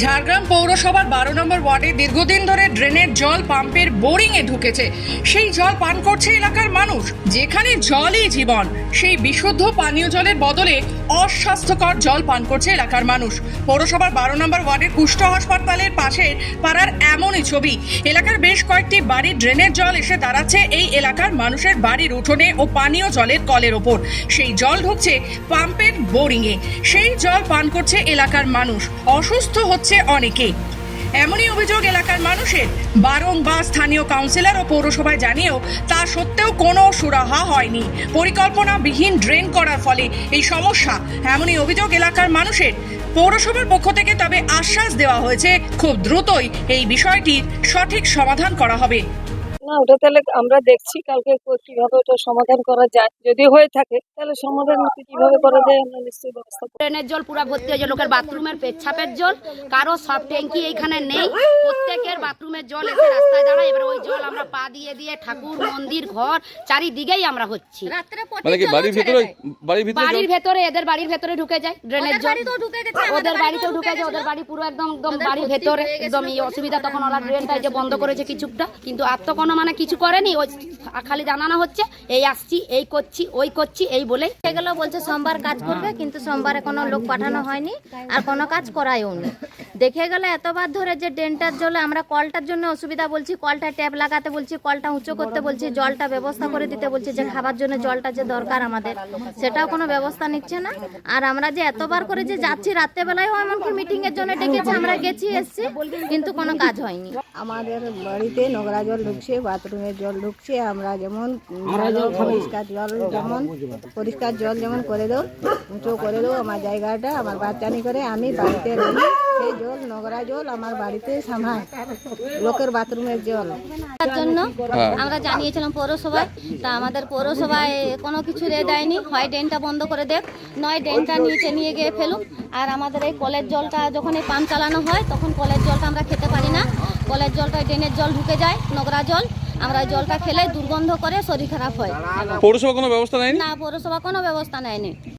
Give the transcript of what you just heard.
ঝাড়গ্রাম পৌরসভার বারো নম্বর ওয়ার্ডে দীর্ঘদিন ধরে ড্রেনের জল পাম্পের বোরিং এ ঢুকেছে। সেই জল পান করছে এলাকার মানুষ। যেখানে জলই জীবন, সেই বিশুদ্ধ পানীয় জলের বদলে অস্বাস্থ্যকর জল পান করছে এলাকার মানুষ। পৌরসভার বারো নম্বর ওয়ার্ডের কুষ্ঠ হাসপাতালের পাশের পাড়ার এমনই ছবি। এলাকার বেশ কয়েকটি বাড়ির ড্রেনের জল এসে দাঁড়াচ্ছে এই এলাকার মানুষের বাড়ির উঠোনে ও পানীয় জলের কলের ওপর। সেই জল ঢুকছে পাম্পের বোরিংয়ে। সেই জল পান করছে এলাকার মানুষ। অসুস্থ হচ্ছে অনেকে। এমনই অভিযোগ এলাকার মানুষের। বারংবার স্থানীয় কাউন্সিলর ও পৌরসভায় জানিয়েও তা সত্ত্বেও কোনো সুরাহা হয়নি। পরিকল্পনাবিহীন ড্রেন করার ফলে এই সমস্যা। এমনই অভিযোগ এলাকার মানুষের। পৌরসভার পক্ষ থেকে তবে আশ্বাস দেওয়া হয়েছে, খুব দ্রুতই এই বিষয়টির সঠিক সমাধান করা হবে। না, ওটা তাহলে আমরা দেখছি কালকে কীভাবে ওটা সমাধান করা যায়। যদি হয়ে থাকে, তাহলে সমাধান কীভাবে করা যায়, আমরা নিশ্চয়ই ব্যবস্থা ট্রেনের জল, পুরা ভর্তি হয়েছে লোকের বাথরুমের পেচ্ছাপের জল। কারও সব ট্যাঙ্কি এইখানে নেই, প্রত্যেকের বাথরুমের জল এসে রাস্তায় দাঁড়ায়। আমরা পা দিয়ে দিয়ে ঠাকুর মন্দির ঘর চারিদিকেই আমরা হচ্ছি। মানে কি বাড়ির ভিতরে বাড়ির ভিতরে বাড়ির ভেতরে এদের বাড়ির ভেতরে ঢুকে যায় ড্রেনের জল। ওদের বাড়িতেও ঢুকে যায় ওদের বাড়ি পুরো একদম একদম বাড়ির ভেতরে। একদম এই অসুবিধা তখন ওরা ড্রেনটা যে বন্ধ করেছে কিছুটা কিন্তু আর তো কোনো মানে কিছু করেনি ওই খালি জানানো হচ্ছে এই আসছি এই করছি ওই করছি এই বলেই। এগুলো বলছে সোমবার কাজ করবে কিন্তু সোমবারে কোনো লোক পাঠানো হয়নি আর কোনো কাজ করায়ও নি। দেখে গেলে এতবার ধরে যে ড্রেনটার জলে আমরা কলটার জন্য অসুবিধা বলছি কলটা ট্যাপ লাগাতে বলছি কলটা উঁচু করতে বলছি জলটা ব্যবস্থা করে দিতে বলছি যে খাবার জন্য জলটা যে দরকার আমাদের। সেটাও কোনো ব্যবস্থা নিচ্ছে না। আর আমরা যে এতবার করে যে যাচ্ছি রাত্রেবেলায়ও এমনকি মিটিং এর জন্য ডেকেছে আমরা গেছি এসছি কিন্তু কোনো কাজ হয়নি। আমাদের বাড়িতে নোংরা জল ঢুকছে বাথরুমের জল ঢুকছে আমরা যেমন পরিষ্কার জল যেমন পরিষ্কার জল যেমন করে দাও উঁচু করে দাও আমার জায়গাটা আমার বাচ্চানি করে আমি বাড়িতে রই সেই জল নোংরা জল আমার বাড়িতে সামাল। লোকের বাথরুমের জল। তার জন্য হ্যাঁ। আমরা জানিয়েছিলাম পৌরসভায়। তা আমাদের পৌরসভায় কোনো কিছু রে দেয়নি। হয় ড্রেনটা বন্ধ করে দেখ নয় ড্রেনটা নিচে নিয়ে গিয়ে ফেলুক। আর আমাদের এই কলের জলটা যখন এই পাম্প চালানো হয় তখন কলের জলটা আমরা খেতে পারি না। কলের জলটা ড্রেনের জল ঢুকে যায় নোংরা জল। আমরা জলটা খেলে দুর্গন্ধ করে শরীর খারাপ হয়। পৌরসভা কোনো ব্যবস্থা নেয়নি? না পৌরসভা কোনো ব্যবস্থা নেয়নি।